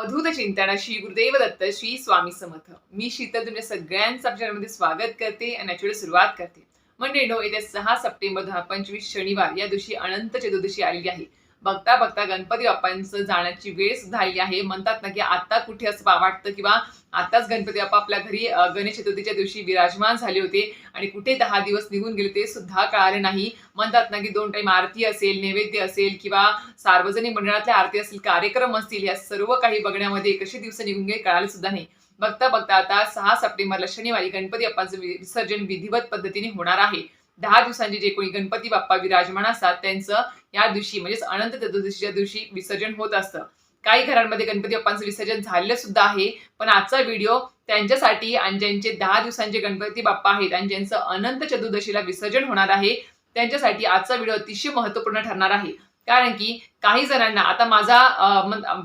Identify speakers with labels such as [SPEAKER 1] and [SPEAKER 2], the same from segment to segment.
[SPEAKER 1] अवधूत चिंतन श्री गुरुदेव दत्त श्री स्वामी समर्थ. मी शीतल तुमच्या सगळ्यांचं आमच्या स्वागत करते आणि ऍक्च्युली सुरुवात करते. म्हणजे नो येत्या सहा सप्टेंबर दोन हजार पंचवीस शनिवार या दिवशी अनंत चतुर्दशी आलेली आहे. बघता बघता गणपती बाप्पांचं जाण्याची वेळ सुद्धा आली आहे. म्हणतात ना की आता कुठे असं बा- वाटतं किंवा आताच गणपती बाप्पा आपल्या घरी गणेश चतुर्थीच्या दिवशी विराजमान झाले होते आणि कुठे दहा दिवस निघून गेले ते सुद्धा कळाले नाही. म्हणतात ना की दोन टाईम आरती असेल नैवेद्य असेल किंवा सार्वजनिक मंडळातल्या आरती असेल कार्यक्रम असतील या सर्व काही बघण्यामध्ये कसे दिवस निघून गेले कळाले सुद्धा नाही. बघता बघता आता सहा सप्टेंबरला शनिवारी गणपती बाप्पांचं विसर्जन विधिवत पद्धतीने होणार आहे. दहा दिवसांचे जे कोणी गणपती बाप्पा विराजमान असतात त्यांचं या दिवशी म्हणजेच अनंत चतुर्दशीच्या दिवशी विसर्जन होत असतं. काही घरांमध्ये गणपती बाप्पांचं विसर्जन झालेलं सुद्धा आहे पण आजचा व्हिडिओ त्यांच्यासाठी आणि ज्यांचे दहा दिवसांचे गणपती बाप्पा आहेत आणि ज्यांचं अनंत चतुर्दशीला विसर्जन होणार आहे त्यांच्यासाठी आजचा व्हिडिओ अतिशय महत्त्वपूर्ण ठरणार आहे. कारण की काही जणांना आता माझा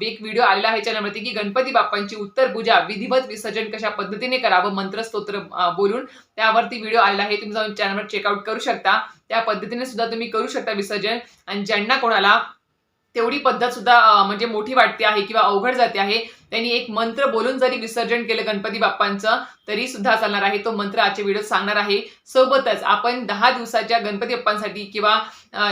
[SPEAKER 1] एक व्हिडिओ आलेला आहे चॅनलवरती की गणपती बाप्पांची उत्तर पूजा विधिवत विसर्जन कशा पद्धतीने करावं मंत्रस्तोत्र बोलून त्यावरती व्हिडिओ आलेला आहे. तुम्ही जाऊन चॅनलवर चेकआउट करू शकता. त्या पद्धतीने सुद्धा तुम्ही करू शकता विसर्जन. आणि ज्यांना कोणाला तेवढी पद्धत सुद्धा म्हणजे मोठी वाटते आहे किंवा अवघड जाते आहे त्यांनी एक मंत्र बोलून जरी विसर्जन केलं गणपती बाप्पांचं तरी सुद्धा चालणार आहे. तो मंत्र आजच्या व्हिडिओ सांगणार आहे. सोबतच आपण दहा दिवसाच्या गणपती बाप्पांसाठी किंवा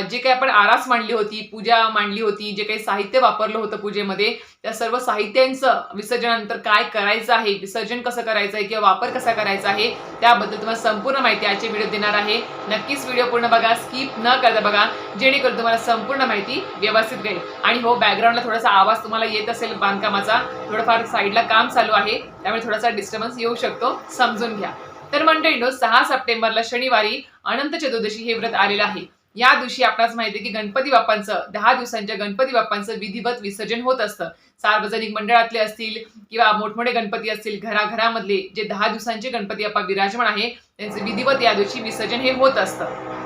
[SPEAKER 1] जे काही आपण आरास मांडली होती पूजा मांडली होती जे काही साहित्य वापरलं होतं पूजेमध्ये त्या सर्व साहित्यांचं विसर्जनानंतर काय करायचं आहे विसर्जन कसं करायचं आहे किंवा वापर कसा करायचा आहे त्याबद्दल तुम्हाला संपूर्ण माहिती आजचे व्हिडिओ देणार आहे. नक्कीच व्हिडिओ पूर्ण बघा स्किप न करता बघा जेणेकरून तुम्हाला संपूर्ण माहिती व्यवस्थित कळेल. आणि हो बॅकग्राऊंडला थोडासा आवाज तुम्हाला येत असेल बांधकामाचा थोडंफार साईडला काम चालू आहे त्यामुळे थोडासा डिस्टर्बन्स येऊ शकतो समजून घ्या. तर मंडळींनो सहा सप्टेंबरला शनिवारी अनंत चतुर्दशी हे व्रत आलेलं आहे. या दिवशी आपणास माहिती आहे की गणपती बाप्पांचं दहा दिवसांच्या गणपती बाप्पांचं विधिवत विसर्जन होत असतं. सार्वजनिक मंडळातले असतील किंवा मोठमोठे गणपती असतील घराघरामधले जे दहा दिवसांचे गणपती बाप्पा विराजमान आहे त्यांचे विधिवत या दिवशी विसर्जन हे होत असतं.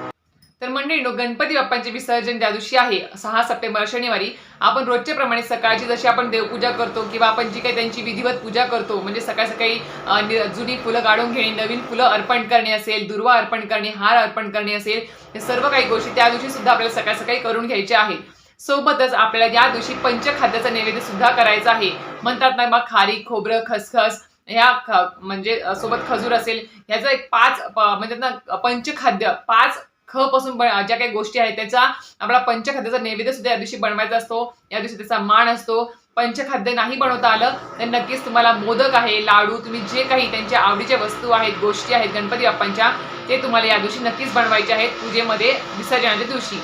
[SPEAKER 1] तर मंडळींनो गणपती बाप्पांचे विसर्जन त्या दिवशी आहे सहा सप्टेंबर शनिवारी. आपण रोजच्या प्रमाणे सकाळची जशी आपण देवपूजा करतो किंवा आपण जी काही त्यांची विधिवत पूजा करतो म्हणजे सकाळ सकाळी जुनी फुलं काढून घेणे नवीन फुलं अर्पण करणे असेल दुर्वा अर्पण करणे हार अर्पण करणे असेल हे सर्व काही गोष्टी त्या दिवशी सुद्धा आपल्याला सकाळ सकाळी करून घ्यायच्या आहे. सोबतच आपल्याला या दिवशी पंचखाद्याचा नैवेद्य सुद्धा करायचा आहे. म्हणतात ना मग खारी खोबरं खसखस ह्या म्हणजे सोबत खजूर असेल ह्याचा एक पाच म्हणजे ना पंचखाद्य पाच ख पासून बन- ज्या काही गोष्टी आहेत त्याचा आपला पंचखाद्याचा नैवेद्य सुद्धा या दिवशी बनवायचा असतो. या दिवशी त्याचा मान असतो. पंचखाद्य नाही बनवता आलं तर नक्कीच तुम्हाला मोदक आहे लाडू तुम्ही जे काही त्यांच्या आवडीच्या वस्तू आहेत गोष्टी आहेत गणपती बाप्पांच्या ते तुम्हाला या दिवशी नक्कीच बनवायचे आहेत पूजेमध्ये विसर्जनाच्या दिवशी.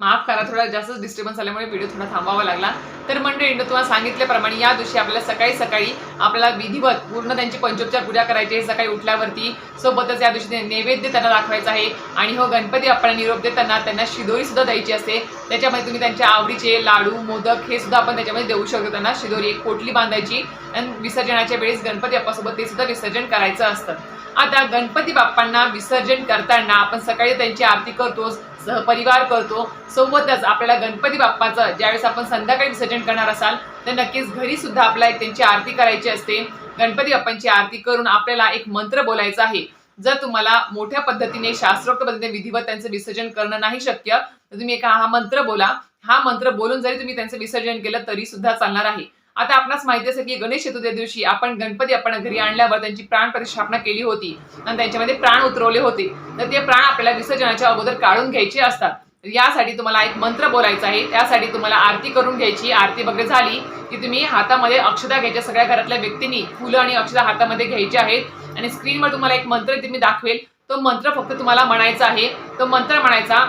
[SPEAKER 1] माफ करा थोडा जास्तच डिस्टर्बन्स आल्यामुळे व्हिडिओ थोडा थांबावा लागला. तर मंडळी तुम्हाला सांगितल्याप्रमाणे या दिवशी आपल्याला सकाळी सकाळी आपल्याला विधिवत पूर्ण त्यांची पंचोपचार पूजा करायची. आहे सकाळी उठल्यावरती सोबतच या दिवशी नैवेद्य त्यांना दाखवायचा आहे. आणि हो गणपती आपण निरोप देताना त्यांना शिदोरी सुद्धा द्यायची असते. त्याच्यामध्ये तुम्ही त्यांच्या आवडीचे लाडू मोदक हे सुद्धा आपण त्याच्यामध्ये देऊ शकतो. त्यांना शिदोरी एक पोटली बांधायची. आणि विसर्जनाच्या वेळेस गणपती बाप्पासोबत ते सुद्धा विसर्जन करायचं असतं. आता गणपती बाप्पांना विसर्जन करताना आपण सकाळी त्यांची आरती करतो सहपरिवार करतो. सोबतच आपल्याला गणपती बाप्पाचं ज्यावेळेस आपण संध्याकाळी विसर्जन करणार असाल तर नक्कीच घरी सुद्धा आपल्याला त्यांची आरती करायची असते. गणपती बाप्पांची आरती करून आपल्याला एक मंत्र बोलायचा आहे. जर तुम्हाला मोठ्या पद्धतीने शास्त्रोक्त पद्धतीने विधिवत त्यांचं विसर्जन करणं नाही शक्य तर तुम्ही एका हा मंत्र बोला. हा मंत्र बोलून जरी तुम्ही त्यांचं विसर्जन केलं तरी सुद्धा चालणार आहे. आता आपणास माहिती असेल की गणेश चतुर्थी दिवशी आपण गणपती आपण घरी आणल्यावर त्यांची प्राण प्रतिष्ठापना केली होती. आणि त्यांच्यामध्ये प्राण उतरवले होते. तर ते प्राण आपल्याला विसर्जनाच्या अगोदर काढून घ्यायचे असतात. यासाठी तुम्हाला एक मंत्र बोलायचा आहे. त्यासाठी तुम्हाला आरती करून घ्यायची. आरती वगैरे झाली की तुम्ही हातामध्ये अक्षता घ्यायच्या. सगळ्या घरातल्या व्यक्तींनी फुलं आणि अक्षता हातामध्ये घ्यायची आहेत. आणि स्क्रीनवर तुम्हाला एक मंत्र मी दाखवेल. तो मंत्र फक्त तुम्हाला म्हणायचा आहे. तो मंत्र म्हणायचा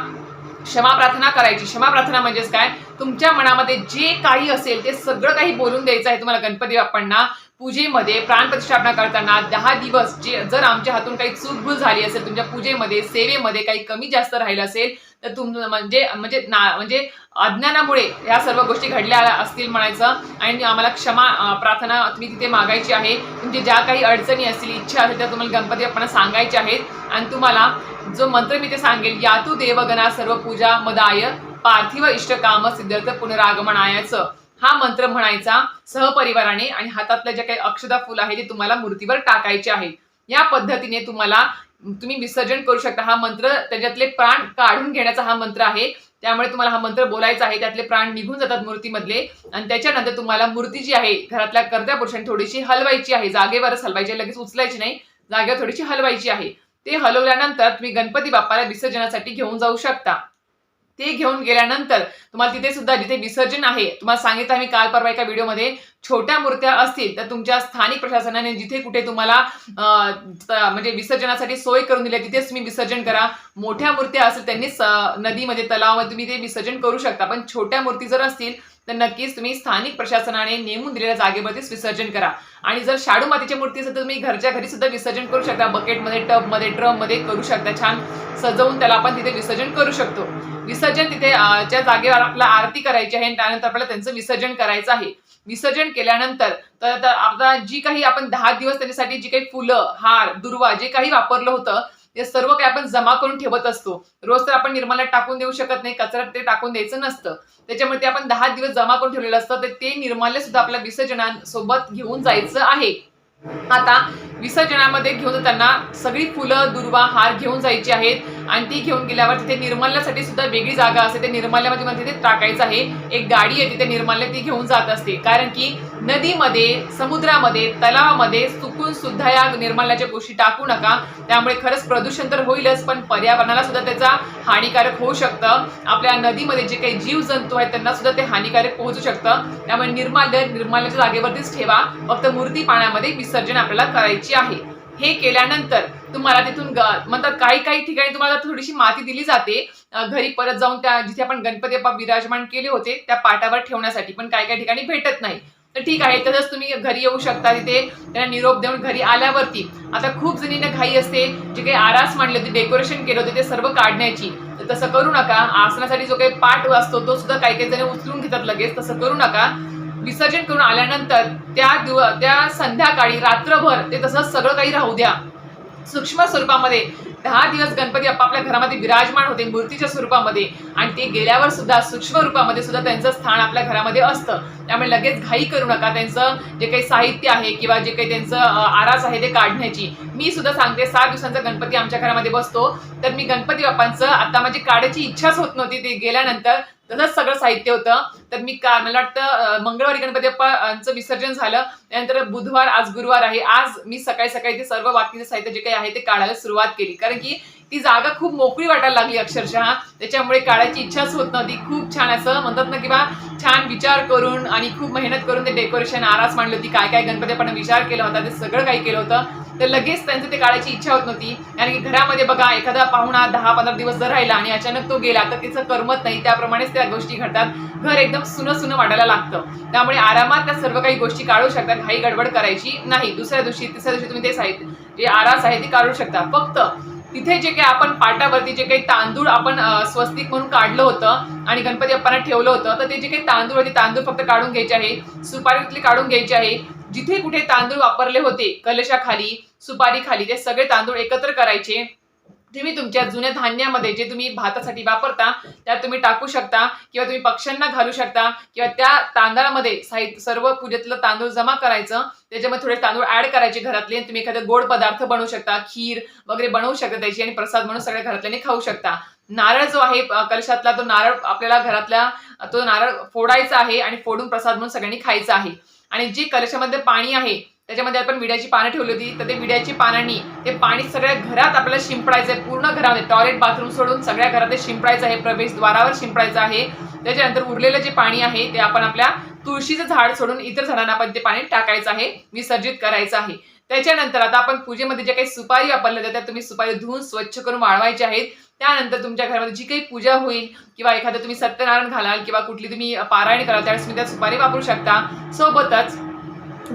[SPEAKER 1] क्षमा प्रार्थना करायची. क्षमा प्रार्थना म्हणजेच काय? तुमच्या मनामध्ये जे काही असेल ते सगळं काही बोलून द्यायचं आहे तुम्हाला गणपती बाप्पांना. पूजेमध्ये प्राणप्रतिष्ठापना करताना दहा दिवस जे जर आमच्या हातून काही चूकभूल झाली असेल तुमच्या पूजेमध्ये सेवेमध्ये काही कमी जास्त राहिलं असेल तर तुम म्हणजे म्हणजे ना म्हणजे अज्ञानामुळे या सर्व गोष्टी घडल्या असतील म्हणायचं. आणि आम्हाला क्षमा प्रार्थना तुम्ही तिथे मागायची आहे. तुमची ज्या काही अडचणी असतील इच्छा असेल त्या तुम्हाला गणपती बाप्पांना सांगायच्या आहेत. आणि तुम्हाला जो मंत्र मी ते सांगेल यातू देवगणा सर्व पूजा मदाय पार्थिव इष्टकाम सिद्धार्थ पुनरागमनायाचं हा मंत्र म्हणायचा सहपरिवाराने आणि हातातल्या ज्या काही अक्षदा फुल आहे ते तुम्हाला मूर्तीवर टाकायचे आहे. या पद्धतीने तुम्हाला तुम्ही विसर्जन करू शकता. हा मंत्र त्याच्यातले प्राण काढून घेण्याचा हा मंत्र आहे. त्यामुळे तुम्हाला हा मंत्र बोलायचा आहे. त्यातले प्राण निघून जातात मूर्तीमधले. आणि त्याच्यानंतर तुम्हाला मूर्ती जी आहे घरातल्या कर्त्या पुरुषांनी थोडीशी हलवायची आहे. जागेवरच हलवायची लगेच उचलायची नाही. जागेवर थोडीशी हलवायची आहे. ते हलवल्यानंतर तुम्ही गणपती बाप्पाला विसर्जनासाठी घेऊन जाऊ शकता. ते घेऊन गेल्यानंतर तुम्हाला तिथे सुद्धा जिथे विसर्जन आहे तुम्हाला सांगितलं आम्ही काल परवा एका व्हिडिओमध्ये छोट्या मूर्त्या असतील तर तुमच्या स्थानिक प्रशासनाने जिथे कुठे तुम्हाला म्हणजे विसर्जनासाठी सोय करून दिली तिथेच तुम्ही विसर्जन करा. मोठ्या मूर्त्या असेल त्यांनी नदीमध्ये तलावामध्ये तुम्ही ते विसर्जन करू शकता. पण छोट्या मूर्ती जर असतील तर नक्कीच तुम्ही स्थानिक प्रशासनाने नेमून दिलेल्या जागेवरतीच विसर्जन करा. आणि जर शाडू मातीच्या मूर्ती असेल तर तुम्ही घरच्या घरी सुद्धा विसर्जन करू शकता. बकेटमध्ये टबमध्ये ड्रममध्ये करू शकता. छान सजवून त्याला आपण तिथे विसर्जन करू शकतो. विसर्जन तिथे ज्या जागेवर आपल्याला आरती करायची आहे त्यानंतर आपल्याला त्यांचं विसर्जन करायचं आहे. विसर्जन केल्यानंतर तर आता आता जी काही आपण दहा दिवस त्याच्यासाठी जी काही फुलं हार दुर्वा जे काही वापरलं होतं हे सर्व काही आपण जमा करून ठेवत असतो. रोज तर आपण निर्माल्यात टाकून देऊ शकत नाही कचऱ्यात ते टाकून द्यायचं नसतं. त्याच्यामुळे ते आपण दहा दिवस जमा करून ठेवलेलं असतं तर ते निर्माल्य सुद्धा आपल्या विसर्जनासोबत घेऊन जायचं आहे. आता विसर्जनामध्ये घेऊन जाताना सगळी फुलं दुर्वा हार घेऊन जायची आहेत. आणि ती घेऊन गेल्यावर तिथे निर्माल्यासाठी सुद्धा वेगळी जागा असते. ते निर्माल्यामध्ये मला तिथे टाकायचं आहे. एक गाडी आहे तिथे निर्माल्य ती घेऊन जात असते. कारण की नदीमध्ये समुद्रामध्ये तलावामध्ये चुकून सुद्धा या निर्माल्याच्या गोष्टी टाकू नका. त्यामुळे खरंच प्रदूषण तर होईलच पण पर्यावरणाला सुद्धा त्याचा हानिकारक होऊ शकतं. आपल्या नदीमध्ये जे काही जीवजंतू आहेत त्यांना सुद्धा ते हानिकारक पोहोचू शकतं. त्यामुळे निर्माल्य निर्माल्याच्या जागेवरतीच ठेवा. फक्त मूर्ती पाण्यामध्ये विसर्जन आपल्याला करायची आहे. हे केल्यानंतर तुम्हाला तिथून ग- म्हणतात काही काही ठिकाणी तुम्हाला थोडीशी माती दिली जाते. घरी परत जाऊन त्या जिथे आपण गणपती बाप्पा विराजमान केले होते त्या पाटावर ठेवण्यासाठी पण काही काही ठिकाणी भेटत नाही. तर ठीक आहे तसंच तुम्ही घरी येऊ शकता तिथे. त्यांना निरोप देऊन घरी आल्यावरती. आता खूप जणींना घाई असते. जे काही आरास मांडले होते डेकोरेशन केलं होते ते सर्व काढण्याची. तर तसं करू नका. आसनासाठी जो काही पाठ असतो तो सुद्धा काही काही जण उचलून घेतात लगेच. तसं करू नका. विसर्जन करून आल्यानंतर त्या दिव त्या संध्याकाळी रात्रभर ते तसंच सगळं काही राहू द्या. सूक्ष्म स्वरूपामध्ये. दहा दिवस गणपती बाप्पा आपल्या घरामध्ये विराजमान होते मूर्तीच्या स्वरूपामध्ये. आणि ते गेल्यावर सुद्धा सूक्ष्म रूपामध्ये सुद्धा त्यांचं स्थान आपल्या घरामध्ये असतं. त्यामुळे लगेच घाई करू नका त्यांचं जे काही साहित्य आहे किंवा जे काही त्यांचं आरास आहे ते काढण्याची. मी सुद्धा सांगते सात दिवसांचा गणपती आमच्या घरामध्ये बसतो. तर मी गणपती बाप्पांचं आता माझी काढायची इच्छाच होत नव्हती ते गेल्यानंतर तसंच सगळं साहित्य होतं. तर मी का मला वाटतं मंगळवारी गणपती बाप्पांचं विसर्जन झालं. त्यानंतर बुधवार आज गुरुवार आहे. आज मी सकाळी सकाळी ते सर्व बाकीचे साहित्य जे काही आहे ते काढायला सुरुवात केली. कारण की ती जागा खूप मोकळी वाटायला लागली अक्षरशः. त्याच्यामुळे काढायची इच्छाच होत नव्हती. खूप छान असं म्हणतात ना किंवा छान विचार करून आणि खूप मेहनत करून ते डेकोरेशन आरास मांडली होती. काय काय गणपती आपण विचार केला होता ते सगळं काही केलं होतं. तर लगेच त्यांचं ते काढायची इच्छा होत नव्हती. कारण की घरामध्ये बघा एखादा पाहुणा दहा पंधरा दिवस जर राहिला आणि अचानक तो गेला तर तिचं करमत नाही. त्याप्रमाणेच त्या गोष्टी घडतात. घर एकदम सुनं सुनं वाटायला लागतं. त्यामुळे आरामात त्या सर्व काही गोष्टी काढू शकता घाई गडबड करायची नाही. दुसऱ्या दिवशी तिसऱ्या दिवशी तुम्ही ते साहित्य जे आरास आहे ते काढू शकता. फक्त तिथे जे काही आपण पाटावरती जे काही तांदूळ आपण स्वस्तिक म्हणून काढलं होतं आणि गणपती बाप्पांना ठेवलं होतं तर ते जे काही तांदूळ होते तांदूळ फक्त काढून घ्यायचे आहे सुपारीतले काढून घ्यायचे आहे जिथे कुठे तांदूळ वापरले होते कलशाखाली सुपारी खाली ते सगळे तांदूळ एकत्र करायचे. तुम्ही तुमच्या जुन्या धान्यामध्ये जे तुम्ही भातासाठी वापरता त्यात तुम्ही टाकू शकता किंवा तुम्ही पक्ष्यांना घालू शकता किंवा त्या तांदळामध्ये साहित्य सर्व पूजेतलं तांदूळ जमा करायचं त्याच्यामध्ये थोडे तांदूळ ऍड करायचे घरातले आणि तुम्ही एखादं गोड पदार्थ बनवू शकता खीर वगैरे बनवू शकता त्याची आणि प्रसाद म्हणून सगळ्या घरातल्याने खाऊ शकता. नारळ जो आहे कलशातला तो नारळ आपल्याला घरातल्या तो नारळ फोडायचा आहे आणि फोडून प्रसाद म्हणून सगळ्यांनी खायचा आहे. आणि जी कलशामध्ये पाणी आहे त्याच्यामध्ये आपण विड्याची पानं ठेवली होती. तर ते विड्याची पानांनी ते पाणी सगळ्या घरात आपल्याला शिंपडायचं आहे. पूर्ण घरामध्ये टॉयलेट बाथरूम सोडून सगळ्या घरात ते शिंपडायचं आहे. प्रवेशद्वारावर शिंपडायचं आहे. त्याच्यानंतर उरलेलं जे पाणी आहे ते आपण आपल्या तुळशीचं झाड सोडून इतर झाडांना आपण ते पाणी टाकायचं आहे. विसर्जित करायचं आहे. त्याच्यानंतर आता आपण पूजेमध्ये जे काही सुपारी वापरल्या जातात तुम्ही सुपारी धुवून स्वच्छ करून वाळवायचे आहेत. त्यानंतर तुमच्या घरामध्ये जी काही पूजा होईल किंवा एखादं तुम्ही सत्यनारायण घालाल किंवा कुठली तुम्ही पारायण कराल त्यावेळेस तुम्ही त्या सुपारी वापरू शकता. सोबतच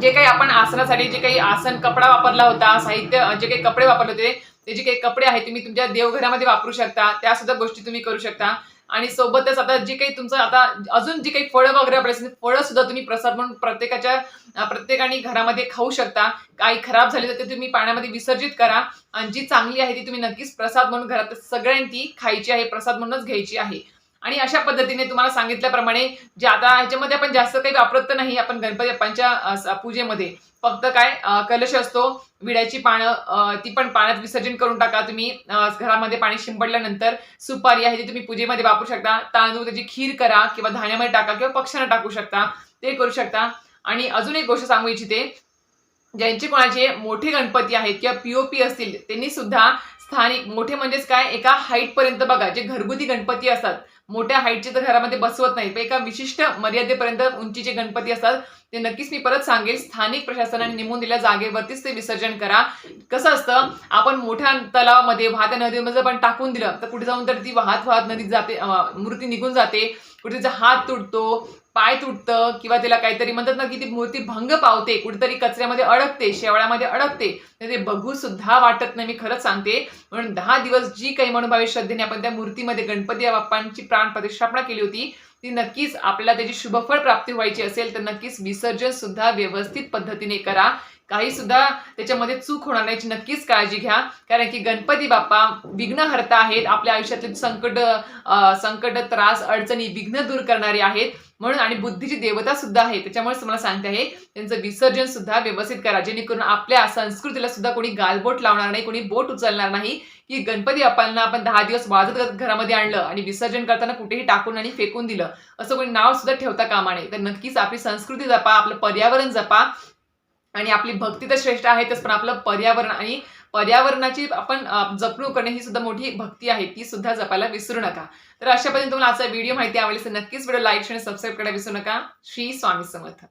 [SPEAKER 1] जे काही आपण आसनासाठी जे काही आसन कपडा वापरला होता साहित्य जे काही कपडे वापरले होते ते जे काही कपडे आहेत तुम्ही तुमच्या देवघरामध्ये वापरू शकता. त्या सुद्धा गोष्टी तुम्ही करू शकता. आणि सोबतच आता जे काही तुमचं आता अजून जी काही फळं वगैरे वापरायची फळं सुद्धा तुम्ही प्रसाद म्हणून प्रत्येकाच्या प्रत्येकाने घरामध्ये खाऊ शकता. काही खराब झाली तर ते तुम्ही पाण्यामध्ये विसर्जित करा. आणि जी चांगली आहे ती तुम्ही नक्कीच प्रसाद म्हणून घरात सगळ्यांनी ती खायची आहे प्रसाद म्हणूनच घ्यायची आहे. आणि अशा पद्धतीने तुम्हाला सांगितल्याप्रमाणे जे आता ह्याच्यामध्ये आपण जास्त काही वापरत तर नाही आपण गणपती बाप्पांच्या पूजेमध्ये. फक्त काय कलश असतो विड्याची पानं ती पण पाण्यात विसर्जन करून टाका तुम्ही घरामध्ये पाणी शिंपडल्यानंतर सुपारी आहे ती तुम्ही पूजेमध्ये वापरू शकता. तांदूळ त्याची खीर करा किंवा धान्यामध्ये टाका किंवा पक्ष्यांना टाकू शकता ते करू शकता. आणि अजून एक गोष्ट सांगू इच्छिते ज्यांचे कोणाचे मोठे गणपती आहेत किंवा पीओपी असतील त्यांनी सुद्धा स्थानिक मोठे म्हणजेच काय? एका हाईट पर्यंत बघा जे घरगुती गणपती असतात. मोठ्या हाईटचे तर घरामध्ये बसवत नाही पण एका विशिष्ट मर्यादेपर्यंत उंचीचे गणपती असतात. ते नक्कीच मी परत सांगेल. स्थानिक प्रशासनाने नेमून दिल्या जागेवरतीच ते विसर्जन करा. कसं असतं आपण मोठ्या तलावामध्ये वाहत्या नदीमध्ये जर आपण टाकून दिलं तर कुठे जाऊन तर ती वाहत वाहत नदीत जाते मूर्ती निघून जाते. कुठे तिचा हात तुटतो पाय तुटतं किंवा तिला काहीतरी म्हणतात ना की ती मूर्ती भंग पावते कुठेतरी कचऱ्यामध्ये अडकते शेवाळ्यामध्ये अडकते. तर ते बघू सुद्धा वाटत नाही मी खरंच सांगते. म्हणून दहा दिवस जी काही म्हणून भावी श्रद्धेने आपण त्या मूर्तीमध्ये गणपती बाप्पांची प्राण प्रतिष्ठापना केली होती ती नक्कीच आपल्याला त्याची शुभफळ प्राप्ती व्हायची असेल तर नक्कीच विसर्जन सुद्धा व्यवस्थित पद्धतीने करा. काही सुद्धा त्याच्यामध्ये चूक होणार नाही. याची नक्कीच काळजी घ्या. कारण की गणपती बाप्पा विघ्नहर्ता आहेत. आपल्या आयुष्यातले संकट संकट त्रास अडचणी विघ्न दूर करणारे आहेत. म्हणून आणि बुद्धीची देवता सुद्धा आहे त्याच्यामुळे तुम्हाला सांगते आहे त्यांचं विसर्जन सुद्धा व्यवस्थित करा. जेणेकरून आपल्या संस्कृतीला सुद्धा कोणी गालबोट लावणार नाही कोणी बोट उचलणार नाही की गणपती बाप्पांना आपण दहा दिवस वाजत घरामध्ये आणलं आणि विसर्जन करताना कुठेही टाकून आणि फेकून दिलं. असं कोणी नाव सुद्धा ठेवता कामा नये. तर नक्कीच आपली संस्कृती जपा आपलं पर्यावरण जपा. आणि आपली भक्ती तर श्रेष्ठ आहेतच पण आपलं पर्यावरण आणि पर्यावरणाची आपण जपणूक करणे ही सुद्धा मोठी भक्ती आहे ती सुद्धा जपायला विसरू नका. तर अशा पद्धतीने तुम्हाला आजचा व्हिडिओ माहिती आवडली तर नक्कीच व्हिडिओ लाईक आणि सबस्क्राईब करायला विसरू नका. श्री स्वामी समर्थ.